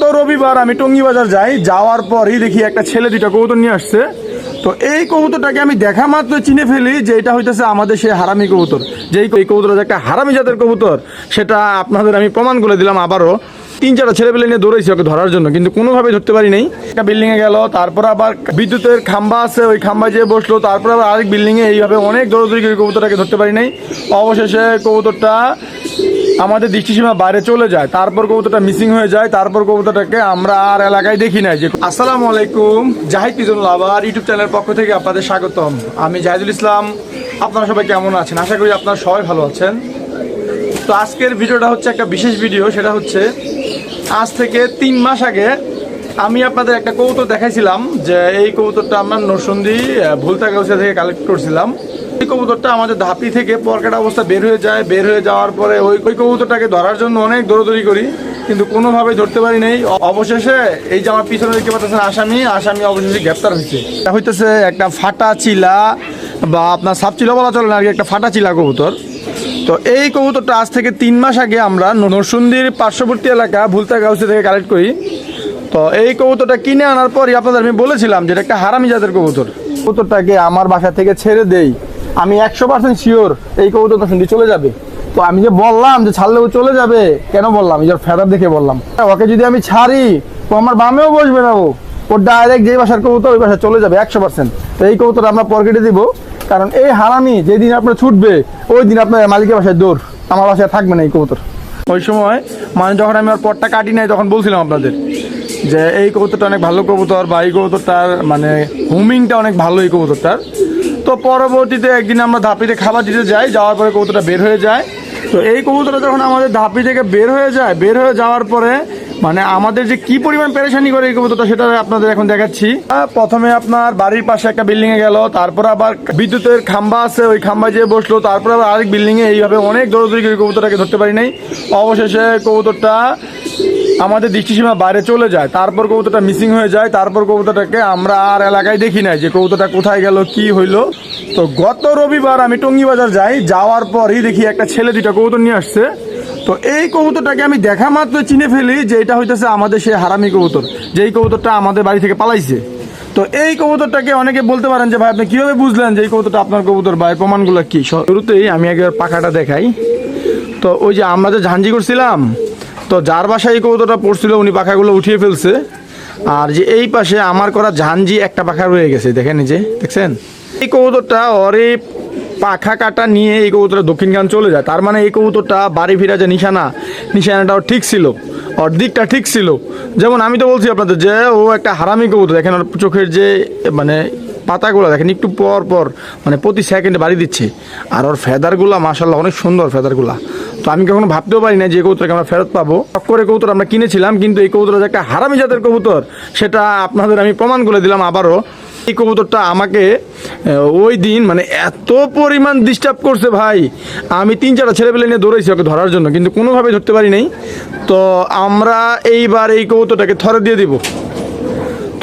তো রবিবার আমি টঙ্গি বাজার যাই, যাওয়ার পরই দেখি একটা ছেলে দুইটা কবুতর নিয়ে আসছে। তো এই কবুতরটাকে আমি দেখা মাত্র চিনে ফেলি যে এটা হইতেছে আমাদের সেই হারামি কবুতর। যে এই কবুতর একটা হারামি জাতের কবুতর, সেটা আপনাদের আমি প্রমাণ করে দিলাম আবারও। তিন, চারটা ছেলে পেলে নিয়ে দৌড়াইছি ওকে ধরার জন্য, কিন্তু কোনোভাবে ধরতে পারি নাই। একটা বিল্ডিং এ গেল, তারপর আবার বিদ্যুতের খাম্বা আছে, ওই খাম্বায় যেয়ে বসল, তারপর আবার আরেক বিল্ডিং এ এইভাবে অনেক দৌড়দৌড়ি কবুতরটাকে ধরতে পারি নাই। অবশেষে কবুতরটা আমাদের দৃষ্টিসীমা বাইরে চলে যায়, তারপর কবুতরটা মিসিং হয়ে যায়, তারপর কবুতরটাকে আমরা আর এলাকায় দেখি নাই। যে আসসালামু আলাইকুম, জাহিদ পিজনুল আবার ইউটিউব চ্যানেলের পক্ষ থেকে আপনাদের স্বাগতম। আমি জাহিদুল ইসলাম, আপনারা সবাই কেমন আছেন? আশা করি আপনারা সবাই ভালো আছেন। তো আজকের ভিডিওটা হচ্ছে একটা বিশেষ ভিডিও, সেটা হচ্ছে আজ থেকে তিন মাস আগে আমি আপনাদের একটা কৌতুক দেখাইছিলাম, যে এই কবুতরটা আমরা নরসন্দি ভুলতা গাউসিয়া থেকে কালেক্ট করছিলাম। এই কবুতরটা আমাদের ধাপি থেকে পরকাটা অবস্থা বের হয়ে যায়, বের হয়ে যাওয়ার পরে ওই ওই কবুতরটাকে ধরার জন্য অনেক দৌড়দৌড়ি করি, কিন্তু কোনোভাবেই ধরতে পারি নাই। অবশেষে এই যে আমার পিছনে দেখতে পাচ্ছেন আসামি আসামি অবশেষে গ্রেপ্তার হয়েছে। এটা হইতেছে একটা ফাটা চিলা বা আপনার সাপ চিলা বলা চলে না, আর একটা ফাটা চিলা কবুতর। তো এই কবুতরটা আজ থেকে তিন মাস আগে আমরা নরসুন্দির পার্শ্ববর্তী এলাকা ভুলতা গাউসি থেকে কালেক্ট করি। তো এই কবুতরটা কিনে আনার পরই আপনাদের আমি বলেছিলাম যে এটা একটা হারামি জাতের কবুতর। কবুতরটাকে আমার বাসা থেকে ছেড়ে দেই। আমি একশো পার্সেন্ট শিওর এই কবুতরটা শুনতে চলে যাবে। তো আমি যে বললাম যে ছাড়লে ও চলে যাবে, কেন বললাম? এই যে ফেদার দেখে বললাম। ওকে যদি আমি ছাড়ি, তো আমার বামেও বসবে না ও। ওর ডাইরেক্ট যেই বাসার কবুতর ওই বাসায় চলে যাবে একশো পার্সেন্ট তো এই কবুতর আমরা পকেটে দিব। কারণ এই হারামি যেদিন আপনার ছুটবে, ওই দিন আপনার মালিকের বাসায় দৌড়। আমার বাসায় থাকবে না এই কবুতর ওই সময় মানে যখন আমি ওর পটটা কাটি নাই, তখন বলছিলাম আপনাদের যে এই কবুতরটা অনেক ভালো কবুতর বা এই কবুতরটার মানে হুমিংটা অনেক ভালো এই কবুতরটার তো পরবর্তীতে একদিন আমরা ধাপিতে খাবার দিতে যাই, যাওয়ার পরে কবুতরটা বের হয়ে যায়। তো এই কবুতরটা যখন আমাদের ধাপি থেকে বের হয়ে যায়, বের হয়ে যাওয়ার পরে মানে আমাদের যে কি পরিমাণ পেরেশানি করে এই কবুতরটা সেটা আপনাদের এখন দেখাচ্ছি। প্রথমে আপনার বাড়ির পাশে একটা বিল্ডিং এ গেল, তারপর আবার বিদ্যুতের খাম্বা আছে, ওই খাম্বায় যেয়ে বসল, তারপর আবার আরেক বিল্ডিং এ এইভাবে অনেক দৌড়দৌড়ি করে কবুতরটাকে ধরতে পারি নাই। অবশেষে কবুতরটা আমাদের দৃষ্টিসীমা বাইরে চলে যায়, তারপর কবুতরটা মিসিং হয়ে যায়, তারপর কবুতরটাকে আমরা আর এলাকায় দেখি নাই যে কবুতরটা কোথায় গেল, কি হইল। তো গত রবিবার আমি টঙ্গি বাজার যাই, যাওয়ার পরই দেখি একটা ছেলে দুইটা কবুতর নিয়ে আসছে। তো এই কবুতরটাকে আমি দেখা মাত্র চিনে ফেলি যে এটা হইতেছে আমাদের সেই হারামি কবুতর, যেই কবুতরটা আমাদের বাড়ি থেকে পালাইছে। তো এই কবুতরটাকে অনেকে বলতে পারেন যে ভাই আপনি কীভাবে বুঝলেন যে এই কবুতরটা আপনার কবুতর এর প্রমাণগুলো কি? শুরুতেই আমি একবার পাখাটা দেখাই। তো ওই যে আমরা যে ঝাঞ্জি করছিলাম তো যার বাসায় এই কবুতরটা পড়ছিল, উনি পাখাগুলো উঠিয়ে ফেলছে। আর যে এই পাশে আমার করা ঝাঞ্জি একটা পাখা রয়ে গেছে, দেখেন যে, দেখছেন? এই কবুতরটা ওরে পাখা কাটা নিয়ে এই কবুতরটা দক্ষিণখান চলে যায়। তার মানে এই কবুতরটা বাড়ি ফিরা যে নিশানা, নিশানাটাও ঠিক ছিল ওর দিকটা ঠিক ছিল। যেমন আমি তো বলছি আপনাদের যে, ও একটা হারামি কবুতর, দেখেন ওর চোখের যে মানে পাতাগুলো দেখেন, একটু পর পর মানে প্রতি সেকেন্ডে বাড়ি দিচ্ছে। আর ওর ফেদারগুলো মাসাল্লাহ অনেক সুন্দর ফেদারগুলা। তো আমি কখনো ভাবতেও পারি না যে কবুতরকে আমরা ফেরত পাবো। করে কবুতর আমরা কিনেছিলাম, কিন্তু এই কবুতর যে একটা হারামি জাতের কবুতর, সেটা আপনাদের আমি প্রমাণ করে দিলাম আবারও। এই কবুতরটা আমাকে ওই দিন মানে এত পরিমাণ ডিস্টার্ব করছে ভাই। আমি তিন চারটা ছেলেপেলে নিয়ে দৌড়াইছি ওকে ধরার জন্য, কিন্তু কোনোভাবেই ধরতে পারি নাই। তো আমরা এইবার এই কবুতরটাকে থরে দিয়ে দিব।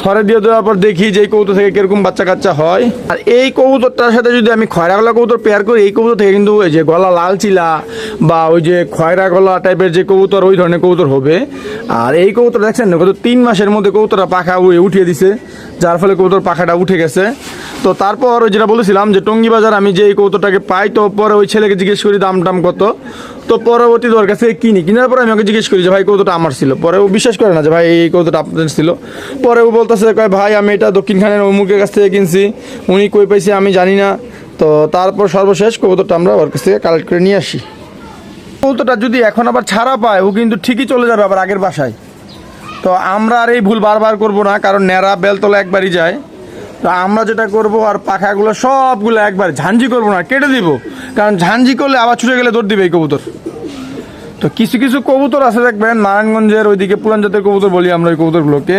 থরে দিয়ে দেওয়ার পর দেখি যে এই কবুতর থেকে কীরকম বাচ্চা কাচ্চা হয়। আর এই কবুতরটার সাথে যদি আমি খয়রা গলা কবুতর পেয়ার করি, এই কবুতর থেকে কিন্তু ওই যে গলা লাল চিলা বা ওই যে খয়রা গলা টাইপের যে কবুতর, ওই ধরনের কবুতর হবে। আর এই কবুতর দেখছেন না কত তিন মাসের মধ্যে কবুতরটা পাখা উঠিয়ে দিছে, যার ফলে কবুতর পাখাটা উঠে গেছে। তো তারপর ওই যেটা বলেছিলাম যে টঙ্গি বাজার আমি যে এই কবুতরটাকে পাই, তো পরে ওই ছেলেকে জিজ্ঞেস করি দাম টাম কত। তো পরবর্তী ওর কাছে কিনি। কেনার পরে আমি ওকে জিজ্ঞেস করি যে, ভাই কৌতোটা আমার ছিল। পরে ও বিশ্বাস করে না যে, ভাই, এই কৌতোটা আপনাদের ছিল। পরে ও বলতেছে, কয়, ভাই, আমি এটা দক্ষিণখানের অমুকের কাছ থেকে কিনছি। উনি কই পাইছে আমি জানি না। তো তারপর সর্বশেষ কবুতরটা আমরা ওর কাছ থেকে কালেক্ট করে নিয়ে আসি। কবুতরটা যদি এখন আবার ছাড়া পায়, ও কিন্তু ঠিকই চলে যাবে আবার আগের বাসায়। তো আমরা আর এই ভুল বারবার করব না, কারণ ন্যাড়া, বেলতলা একবারই যায়। তো আমরা যেটা করব আর পাখাগুলো সবগুলো একবার ঝাঞ্জি করব না, কেটে দিব। কারণ ঝাঞ্জি করলে আবার ছুটে গেলে দৌড় দিবে এই কবুতর। তো কিছু কিছু কবুতর আছে দেখবেন, নারায়ণগঞ্জের ওইদিকে পুরান জাতের কবুতর বলি আমরা ওই কবুতরগুলোকে।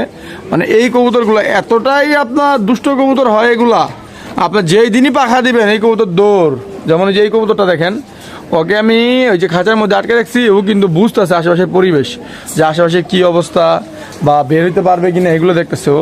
মানে এই কবুতরগুলো এতটাই আপনার দুষ্ট কবুতর হয় এগুলা। আপনার যেই দিনই পাখা দিবেন এই কবুতর দৌড়। যেমন যে এই কবুতরটা দেখেন, ওকে আমি ওই যে খাঁচার মধ্যে আটকে রাখছি, ও কিন্তু বুঝতেছে আশেপাশের পরিবেশ, যে আশেপাশে কি অবস্থা বা বের হইতে পারবে কিনা, এগুলো দেখতেছে ও।